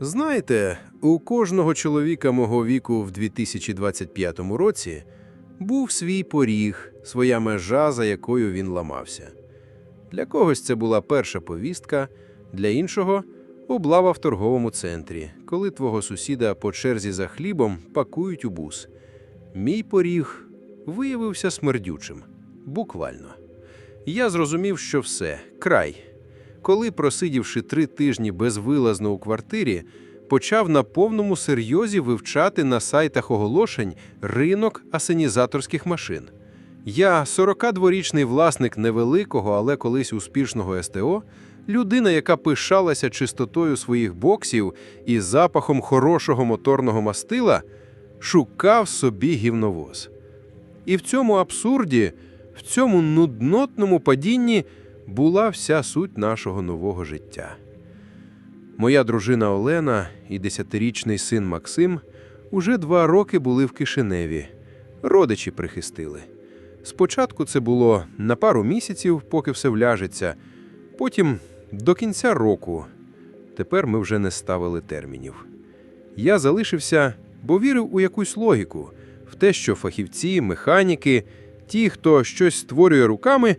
Знаєте, у кожного чоловіка мого віку в 2025 році був свій поріг, своя межа, за якою він ламався. Для когось це була перша повістка, для іншого облава в торговому центрі, коли твого сусіда по черзі за хлібом пакують у бус. Мій поріг виявився смердючим, буквально. Я зрозумів, що все, край. Коли, просидівши три тижні безвилазно у квартирі, почав на повному серйозі вивчати на сайтах оголошень ринок асенізаторських машин. Я, 42-річний власник невеликого, але колись успішного СТО, людина, яка пишалася чистотою своїх боксів і запахом хорошого моторного мастила, шукав собі гівновоз. І в цьому абсурді, в цьому нуднотному падінні була вся суть нашого нового життя. Моя дружина Олена і десятирічний син Максим уже два роки були в Кишиневі. Родичі прихистили. Спочатку це було на пару місяців, поки все вляжеться, потім до кінця року. Тепер ми вже не ставили термінів. Я залишився, бо вірив у якусь логіку, в те, що фахівці, механіки, ті, хто щось створює руками,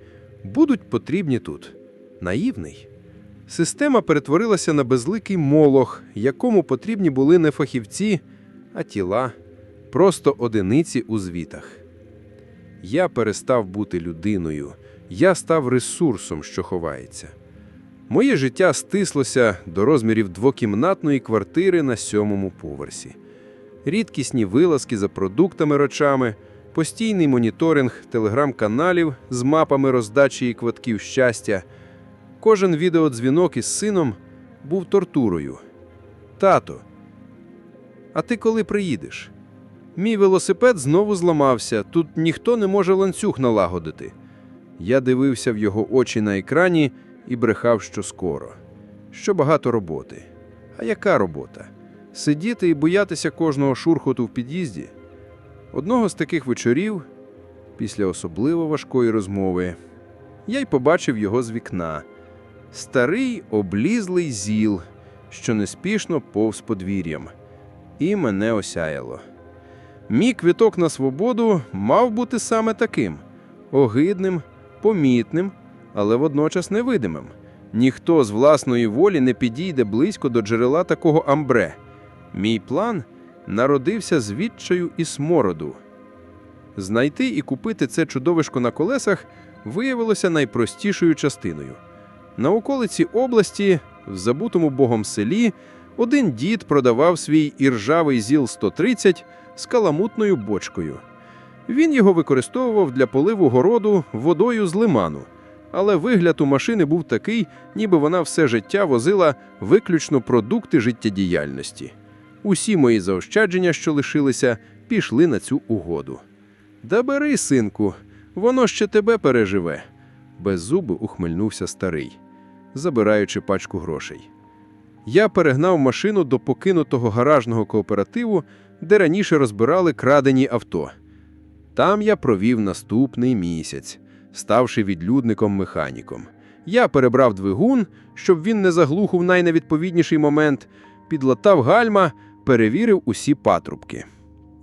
будуть потрібні тут. Наївний. Система перетворилася на безликий молох, якому потрібні були не фахівці, а тіла, просто одиниці у звітах. Я перестав бути людиною, я став ресурсом, що ховається. Моє життя стислося до розмірів двокімнатної квартири на сьомому поверсі. Рідкісні вилазки за продуктами рочами, постійний моніторинг телеграм-каналів з мапами роздачі і квитків щастя. Кожен відеодзвінок із сином був тортурою. Тато, а ти коли приїдеш? Мій велосипед знову зламався, тут ніхто не може ланцюг налагодити. Я дивився в його очі на екрані і брехав, що скоро, що багато роботи. А яка робота? Сидіти і боятися кожного шурхоту в під'їзді? Одного з таких вечорів, після особливо важкої розмови, я й побачив його з вікна. Старий облізлий зіл, що неспішно повз подвір'ям, і мене осяяло. Мій квіток на свободу мав бути саме таким огидним, помітним, але водночас невидимим. Ніхто з власної волі не підійде близько до джерела такого амбре. Мій план народився з відчаю і смороду. Знайти і купити це чудовишко на колесах виявилося найпростішою частиною. На околиці області, в забутому богом селі, один дід продавав свій іржавий ЗІЛ 130 з каламутною бочкою. Він його використовував для поливу городу водою з лиману, але вигляд у машини був такий, ніби вона все життя возила виключно продукти життєдіяльності. Усі мої заощадження, що лишилися, пішли на цю угоду. Да бери, синку, воно ще тебе переживе. Без зуби ухмильнувся старий, забираючи пачку грошей. Я перегнав машину до покинутого гаражного кооперативу, де раніше розбирали крадені авто. Там я провів наступний місяць, ставши відлюдником-механіком. Я перебрав двигун, щоб він не заглух у найневідповідніший момент, підлатав гальма, перевірив усі патрубки.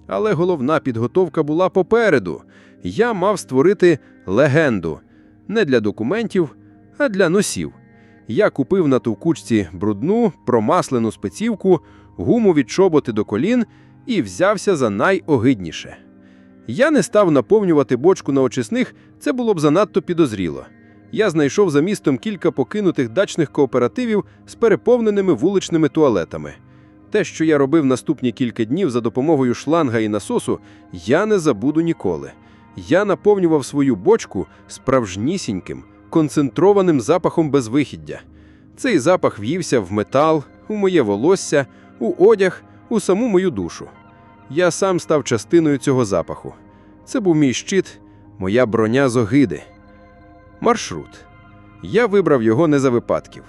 Але головна підготовка була попереду. Я мав створити легенду не для документів, а для носів. Я купив на товкучці брудну, промаслену спецівку, гуму від чоботи до колін і взявся за найогидніше. Я не став наповнювати бочку на очисних, це було б занадто підозріло. Я знайшов за містом кілька покинутих дачних кооперативів з переповненими вуличними туалетами. Те, що я робив наступні кілька днів за допомогою шланга і насосу, я не забуду ніколи. Я наповнював свою бочку справжнісіньким, концентрованим запахом безвихіддя. Цей запах в'ївся в метал, у моє волосся, у одяг, у саму мою душу. Я сам став частиною цього запаху. Це був мій щит, моя броня з огиди. Маршрут. Я вибрав його не за випадків.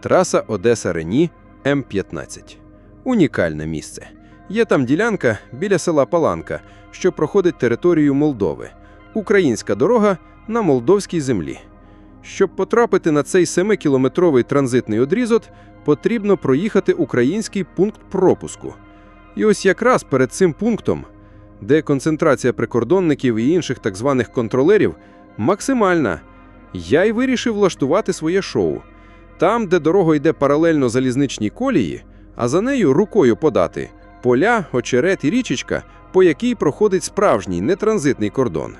Траса Одеса Рені М15. Унікальне місце. Є там ділянка біля села Паланка, що проходить територію Молдови. Українська дорога на молдовській землі. Щоб потрапити на цей 7-кілометровий транзитний одрізок, потрібно проїхати український пункт пропуску. І ось якраз перед цим пунктом, де концентрація прикордонників і інших так званих контролерів максимальна, я й вирішив влаштувати своє шоу. Там, де дорога йде паралельно залізничній колії, а за нею рукою подати поля, очерет і річечка, по якій проходить справжній нетранзитний кордон.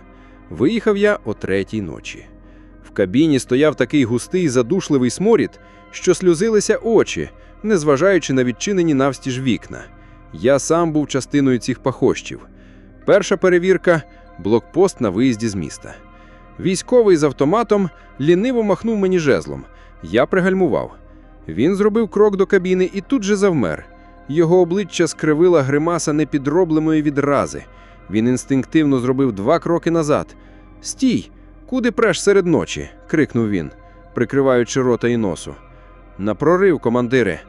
Виїхав я о третій ночі. В кабіні стояв такий густий задушливий сморід, що сльозилися очі, незважаючи на відчинені навстіж вікна. Я сам був частиною цих пахощів. Перша перевірка блокпост на виїзді з міста. Військовий з автоматом ліниво махнув мені жезлом. Я пригальмував. Він зробив крок до кабіни і тут же завмер. Його обличчя скривила гримаса непідробленої відрази. Він інстинктивно зробив два кроки назад. Стій! Куди преш серед ночі? крикнув він, прикриваючи рота і носу. На прорив, командире,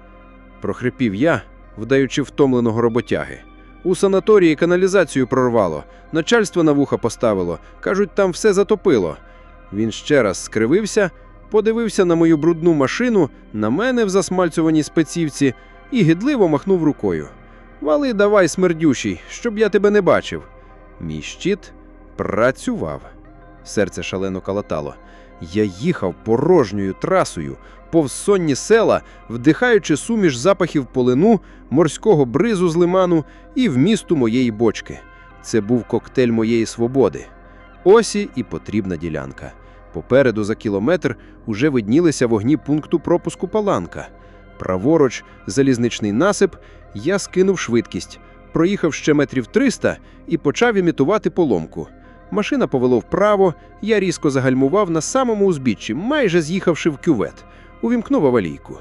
прохрипів я, вдаючи втомленого роботяги. У санаторії каналізацію прорвало, начальство на вуха поставило. Кажуть, там все затопило. Він ще раз скривився, подивився на мою брудну машину, на мене в засмальцюваній спецівці і гидливо махнув рукою. Вали давай, смердючий, щоб я тебе не бачив. Мій щит працював. Серце шалено калатало. Я їхав порожньою трасою, повз сонні села, вдихаючи суміш запахів полину, морського бризу з лиману і вмісту моєї бочки. Це був коктейль моєї свободи. Осі і потрібна ділянка. Попереду за кілометр уже виднілися вогні пункту пропуску Паланка. Праворуч, залізничний насип, я скинув швидкість, проїхав ще метрів 300 і почав імітувати поломку. Машина повело вправо, я різко загальмував на самому узбіччі, майже з'їхавши в кювет. Увімкнув авалійку.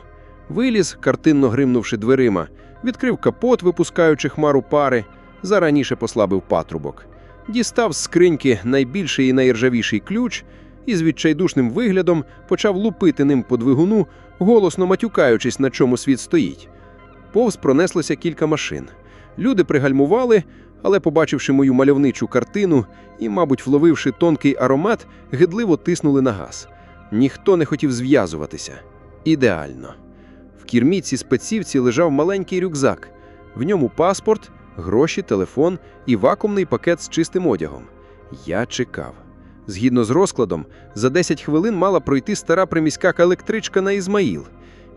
Виліз, картинно гримнувши дверима, відкрив капот, випускаючи хмару пари, зараніше послабив патрубок. Дістав з скриньки найбільший і найржавіший ключ і з відчайдушним виглядом почав лупити ним по двигуну, голосно матюкаючись, на чому світ стоїть. Повз пронеслося кілька машин. Люди пригальмували, але, побачивши мою мальовничу картину і, мабуть, вловивши тонкий аромат, гидливо тиснули на газ. Ніхто не хотів зв'язуватися. Ідеально. В кірміці спецівці лежав маленький рюкзак. В ньому паспорт, гроші, телефон і вакуумний пакет з чистим одягом. Я чекав. Згідно з розкладом, за 10 хвилин мала пройти стара приміська електричка на Ізмаїл.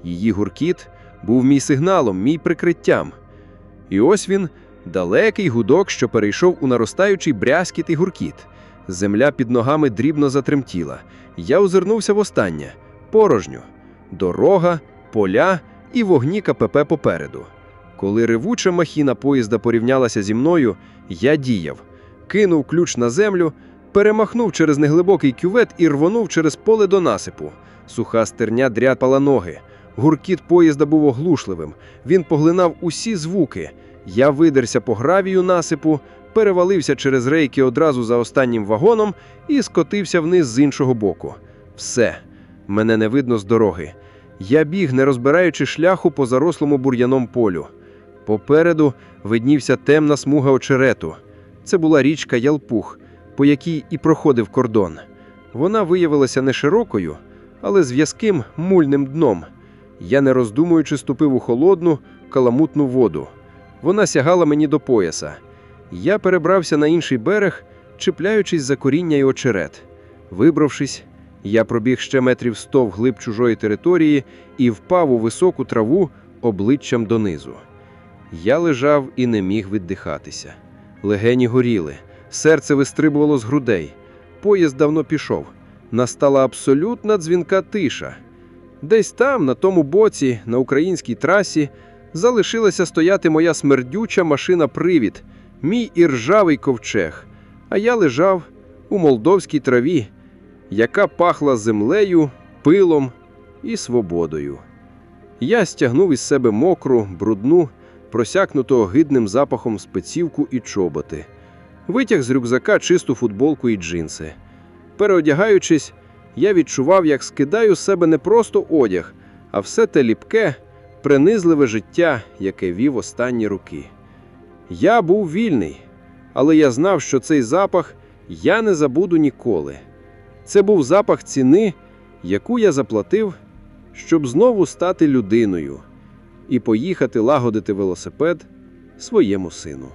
Її гуркіт був мій сигналом, мій прикриттям. І ось він, далекий гудок, що перейшов у наростаючий брязкіт і гуркіт. Земля під ногами дрібно затремтіла. Я озирнувся востаннє. Порожньо. Дорога, поля і вогні КПП попереду. Коли ревуча махіна поїзда порівнялася зі мною, я діяв. Кинув ключ на землю, перемахнув через неглибокий кювет і рвонув через поле до насипу. Суха стерня дряпала ноги. Гуркіт поїзда був оглушливим. Він поглинав усі звуки. Я видерся по гравію насипу, перевалився через рейки одразу за останнім вагоном і скотився вниз з іншого боку. Все, мене не видно з дороги. Я біг, не розбираючи шляху по зарослому бур'яном полю. Попереду виднівся темна смуга очерету. Це була річка Ялпух, по якій і проходив кордон. Вона виявилася не широкою, але з в'язким мульним дном. Я, не роздумуючи, ступив у холодну, каламутну воду. Вона сягала мені до пояса. Я перебрався на інший берег, чіпляючись за коріння і очерет. Вибравшись, я пробіг ще метрів сто вглиб чужої території і впав у високу траву обличчям донизу. Я лежав і не міг віддихатися. Легені горіли, серце вистрибувало з грудей. Поїзд давно пішов. Настала абсолютна дзвінка тиша. Десь там, на тому боці, на українській трасі, залишилася стояти моя смердюча машина-привід, мій іржавий ковчег, а я лежав у молдовській траві, яка пахла землею, пилом і свободою. Я стягнув із себе мокру, брудну, просякнуту огидним запахом спецівку і чоботи, витяг з рюкзака чисту футболку і джинси. Переодягаючись, я відчував, як скидаю з себе не просто одяг, а все те ліпке, принизливе життя, яке вів останні роки. Я був вільний, але я знав, що цей запах я не забуду ніколи. Це був запах ціни, яку я заплатив, щоб знову стати людиною і поїхати лагодити велосипед своєму сину.